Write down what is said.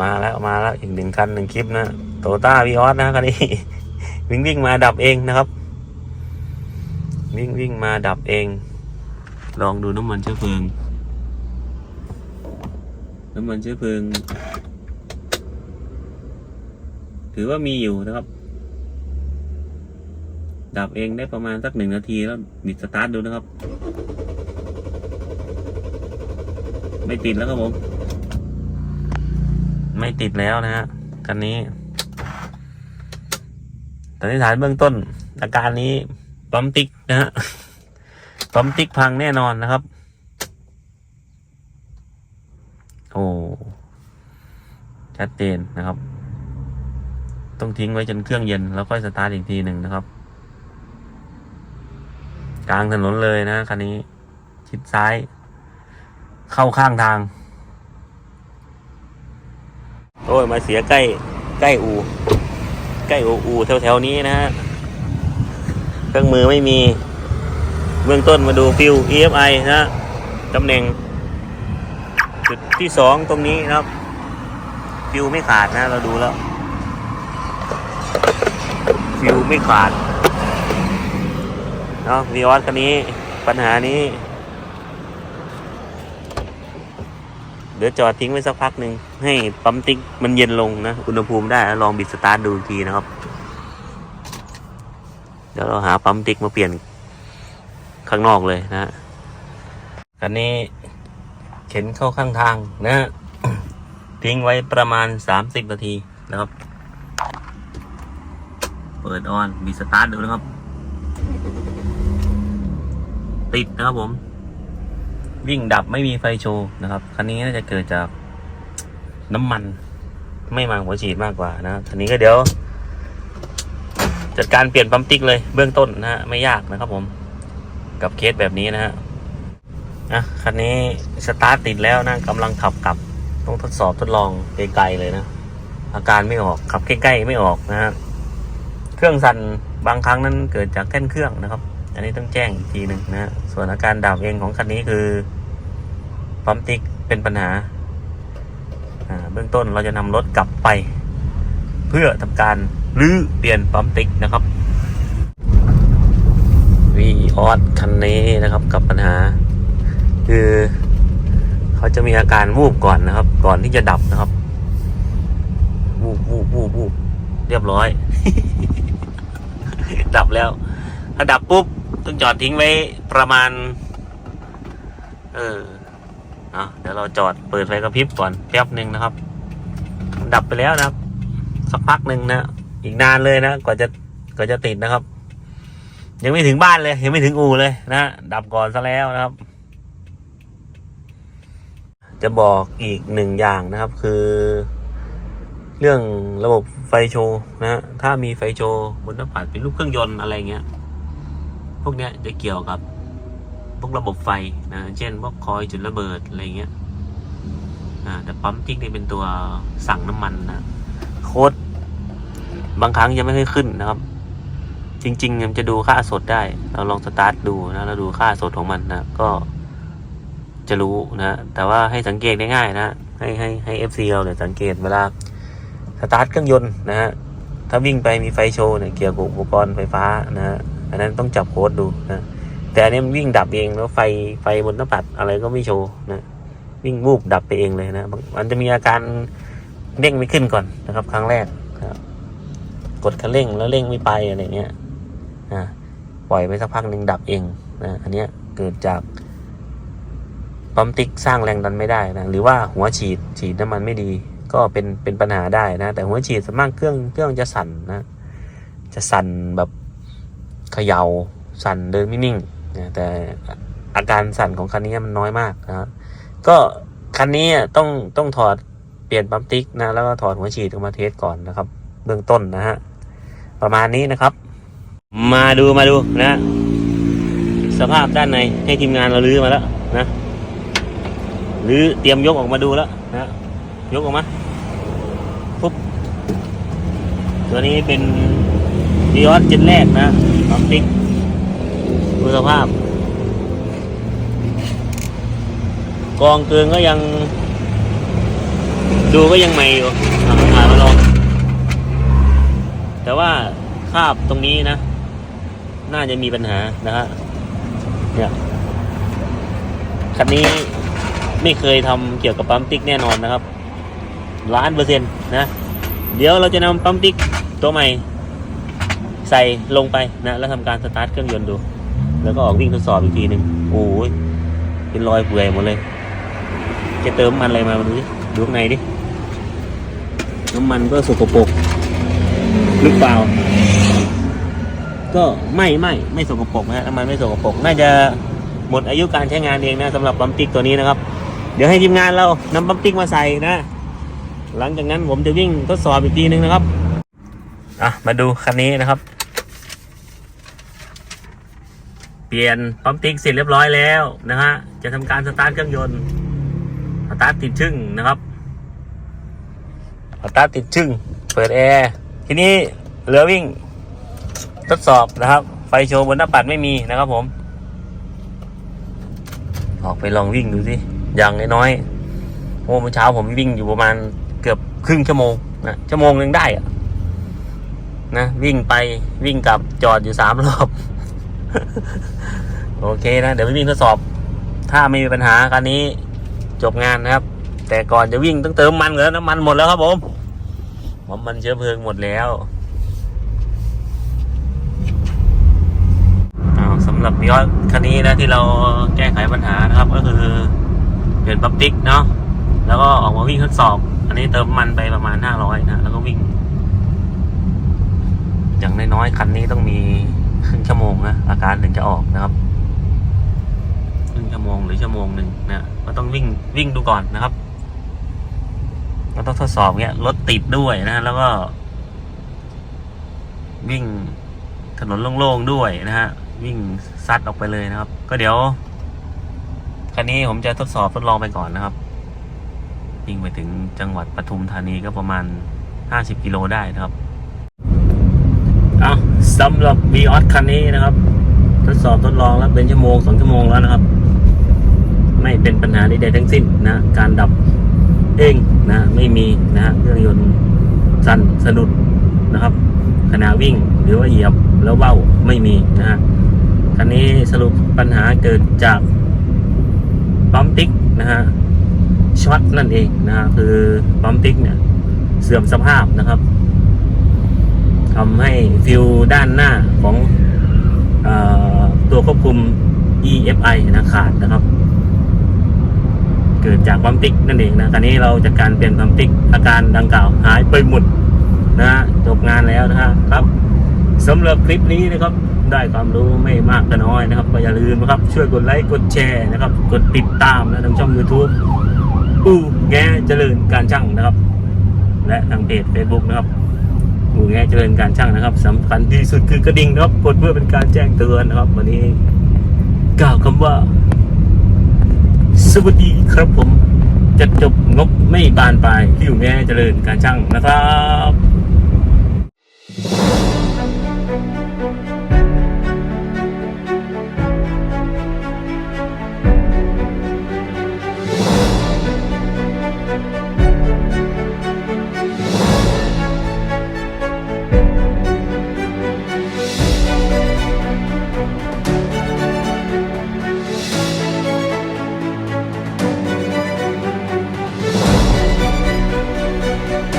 มาแล้วมาแล้วอีกหนึ่งคันหนึ่งคลิปนะโตต้าวีออสนะคันนี้ วิ่งวิ่งมาดับเองนะครับ วิ่งวิ่งมาดับเอง ลองดูน้ำมันเชื้อเพลิง น้ำมันเชื้อเพลิง ถือว่ามีอยู่นะครับ ดับเองได้ประมาณสักหนึ่งนาทีแล้วบิดสตาร์ทดูนะครับ ไม่ติดแล้วครับผม ไม่ติดแล้วนะฮะคันนี้สันนิษฐานเบื้องต้น อาการนี้ปั๊มติ๊กนะฮะปั๊มติ๊กพังแน่นอนนะครับ โอ้ชัดเจนนะครับ ต้องทิ้งไว้จนเครื่องเย็นแล้วค่อยสตาร์ทอีกทีหนึ่งนะครับ กลางถนนเลยนะคันนี้ ชิดซ้าย เข้าข้างทาง อ้ยมาเสียใกล้ใกล้อู ใกล้อูอูแถวแถวนี้นะฮะเครื่องมือไม่มี เบื้องต้นมาดูฟิว EFI นะฮะตำแหน่ง จุดที่สองตรงนี้นะครับ ฟิวไม่ขาดนะเราดูแล้ว ฟิวไม่ขาดเนาะวีออสคันนี้ปัญหานี้ เดี๋ยวจอดทิ้งไว้สักพักหนึ่งให้ปั๊มติ๊กมันเย็นลงนะ อุณหภูมิได้ลองบิดสตาร์ทดูอีกทีนะครับ เดี๋ยวเราหาปั๊มติ๊กมาเปลี่ยนข้างนอกเลยนะ คันนี้เข็นเข้าข้างทางนะฮะทิ้งไว้ประมาณ 30 นาทีนะครับ เปิดออนบิดสตาร์ทดูนะครับ ติดนะครับผม วิ่งดับไม่มีไฟโชว์นะครับ คันนี้น่าจะเกิดจากน้ำมันไม่มาหัวฉีดมากกว่านะคันนี้ก็เดี๋ยว จัดการเปลี่ยนปั๊มติ๊กเลยเบื้องต้นนะฮะไม่ยากนะครับผม กับเคสแบบนี้นะฮะอะคันนี้สตาร์ทติดแล้วนะกำลังขับกลับต้องทดสอบทดลองไกลๆเลยนะ อาการไม่ออกขับใกล้ๆไม่ออกนะฮะเครื่องสั่นบางครั้งนั้นเกิดจากแค่นเครื่องนะครับ อันนี้ต้องแจ้งอีกทีหนึ่งนะฮะส่วนอาการดับเองของคันนี้คือ ปั๊มติ๊กเป็นปัญหาอ่าเบื้องต้นเราจะนำรถกลับไป เพื่อทำการรื้อเปลี่ยนปั๊มติ๊กนะครับวีออสคันนี้นะครับกับปัญหา คือเขาจะมีอาการวูบก่อนนะครับ ก่อนที่จะดับนะครับ วูบวูบวูบวูบเรียบร้อย ดับแล้ว ถ้าดับปุ๊บ ต้องจอดทิ้งไว้ประมาณ เออ เนาะเดี๋ยวเราจอดเปิดไฟกระพริบก่อนแป๊บหนึ่งนะครับ ดับไปแล้วนะครับ สักพักหนึ่งนะ อีกนานเลยนะกว่าจะกว่าจะติดนะครับ ยังไม่ถึงบ้านเลยยังไม่ถึงอู่เลยนะดับก่อนซะแล้วนะครับ จะบอกอีกหนึ่งอย่างนะครับ คือ เรื่องระบบไฟโชว์นะถ้ามีไฟโชว์บนหน้าปัดเป็นรูปเครื่องยนต์อะไรเงี้ยพวกเนี้ยจะเกี่ยวกับ พวกระบบไฟนะเช่นพวกคอยจุดระเบิดอะไรเงี้ยอ่าแต่ปั๊มติ๊กนี่เป็นตัวสั่งน้ำมันนะโค้ดบางครั้งยังไม่ค่อยขึ้นนะครับ จริงๆมันจะดูค่าสดได้ เราลองสตาร์ทดูนะเราดูค่าสดของมันนะก็จะรู้นะแต่ว่าให้สังเกตง่ายๆนะให้ให้ให้เอฟซีเราเนี่ยสังเกตเวลาสตาร์ทเครื่องยนต์นะฮะถ้าวิ่งไปมีไฟโชว์เนี่ยเกี่ยวกับอุปกรณ์ไฟฟ้านะฮะอันนั้นต้องจับโค้ดดูนะ แต่อันนี้มันวิ่งดับเองแล้วไฟไฟบนหน้าปัดอะไรก็ไม่โชว์นะวิ่งวูบดับไปเองเลยนะมันจะมีอาการเร่งไม่ขึ้นก่อนนะครับ ครั้งแรกครับกดคันเร่งแล้วเร่งไม่ไปอะไรเงี้ยอ่าปล่อยไปสักพักหนึ่งดับเองนะอันเนี้ยเกิดจากปั๊มติ๊กสร้างแรงดันไม่ได้นะหรือว่าหัวฉีดฉีดน้ำมันไม่ดี ก็เป็นเป็นปัญหาได้นะ แต่หัวฉีดส่วนมากเครื่องเครื่องจะสั่นนะ จะสั่นแบบเขยา่าสั่นเดินไม่นิ่ง แต่อาการสั่นของคันนี้มันน้อยมากนะครับ ก็คันนี้ต้องต้องถอดเปลี่ยนปั๊มติ๊กนะ แล้วก็ถอดหัวฉีดออกมาเทสก่อนนะครับ เบื้องต้นนะฮะ ประมาณนี้นะครับ มาดูมาดูนะ สภาพด้านในให้ทีมงานเราลื้อมาแล้วนะลื้อเตรียมยกออกมาดูแล้วนะยกออกมาปุ๊บตัวนี้เป็นดีออสเจนแรกนะปั๊มติ๊ก ดูสภาพ กองเกินก็ยัง ดูก็ยังใหม่อยู่เอาถ่ายมาลอง แต่ว่าคาบตรงนี้นะ น่าจะมีปัญหานะฮะเนี่ยคันนี้ไม่เคยทำเกี่ยวกับปั๊มติ๊กแน่นอนนะครับล้านเปอร์เซ็นต์นะ เดี๋ยวเราจะนำปั๊มติ๊กตัวใหม่ ใส่ลงไปนะ แล้วทำการสตาร์ทเครื่องยนต์ดู แล้วก็ออกวิ่งทดสอบอีกทีหนึ่งโอ้ยเป็นรอยเปื่อยหมดเลย จะเติมมันอะไรมามาดูดิดูข้างในดิน้ำมันก็สกปรกหรือเปล่า ก็ไม่ไม่ไม่สกปรกนะฮะน้ำมันไม่สกปรกน่าจะหมดอายุการใช้งานเองนะสำหรับปั๊มติ๊กตัวนี้นะครับ เดี๋ยวให้ทีมงานเรานำปั๊มติ๊กมาใส่นะ หลังจากนั้นผมจะวิ่งทดสอบอีกทีนึงนะครับอะมาดูคันนี้นะครับ เปลี่ยนปั๊มติ๊กเสร็จเรียบร้อยแล้วนะฮะ จะทำการสตาร์ทเครื่องยนต์ สตาร์ทติดชึ่งนะครับ สตาร์ทติดชึ่ง เปิดแอร์ ทีนี้เหลือวิ่ง ทดสอบนะครับ ไฟโชว์บนหน้าปัดไม่มีนะครับผม ออกไปลองวิ่งดูสิอย่างน้อยๆโอ้เมื่อเช้าผมวิ่งอยู่ประมาณเกือบครึ่งชั่วโมงนะชั่วโมงหนึ่งได้อะนะวิ่งไปวิ่งกลับจอดอยู่สามรอบ โอเคนะ เดี๋ยวไปวิ่งทดสอบ ถ้าไม่มีปัญหาการนี้จบงานนะครับ แต่ก่อนจะวิ่งต้องเติมมันแล้วน้ำมันหมดแล้วครับผมน้ำมันเชื้อเพลิงหมดแล้วอ้าวสำหรับยอดคันนี้นะที่เราแก้ไขปัญหานะครับ ก็คือเปลี่ยนปั๊มติ๊กเนาะแล้วก็ออกมาวิ่งทดสอบ อันนี้เติมมันไปประมาณห้าร้อยนะ แล้วก็วิ่ง อย่างน้อยๆคันนี้ต้องมี ครึ่งชั่วโมงนะอาการถึงจะออกนะครับครึ่งชั่วโมงหรือชั่วโมงหนึ่งนะก็ต้องวิ่งวิ่งดูก่อนนะครับเราต้องทดสอบเนี้ยรถติดด้วยนะ แล้วก็ วิ่งถนนโล่งๆด้วยนะฮะวิ่งซัดออกไปเลยนะครับ ก็เดี๋ยวคันนี้ผมจะทดสอบทดลองไปก่อนนะครับวิ่งไปถึงจังหวัดปทุมธานีก็ประมาณ 50 กิโลได้นะครับ สำหรับ v ีออสคันนี้นะครับ ทดสอบทดลองแล้วเป็นชั่วโมงสองชั่วโมงแล้วนะครับ ไม่เป็นปัญหาใดๆทั้งสิ้นนะ การดับเองนะไม่มีนะเครื่องยนต์สั่นสะดุดนะครับขณะวิ่งหรือว่าเหยียบแล้วเว้าไม่มีนะฮะคันนี้สรุปปัญหาเกิดจากปั๊มติ๊กนะฮะช็อตนั่นเองนะฮะคือปั๊มติ๊กเนี่ยเสื่อมสภาพนะครับ ทำให้ฟิวด้านหน้าของอตัวควบคุม EFI นะขาดนะครับ เกิดจากปั๊มติ๊กนั่นเองนะคันนี้เราจัดการเปลี่ยนปั๊มติ๊กอาการดังกล่าวหายไปหมดนะจบงานแล้วนะฮะครับสำหรับคลิปนี้นะครับได้ความรู้ไม่มากก็น้อยนะครับก็อย่าลืมนะครับ ช่วยกดไลค์กดแชร์นะครับ กดติดตามนะทางช่อง YouTube อูแงเจริญการช่างนะครับ และทางเพจ Facebook นะครับ อูแงเจริญการช่างนะครับสำคัญที่สุดคือกระดิ่งนะครับกดเพื่อเป็นการแจ้งเตือนนะครับ วันนี้กล่าวคำว่า สวัสดีครับผมจะจบงบไม่บานปลายที่อยู่แง่เจริญการช่างนะครับ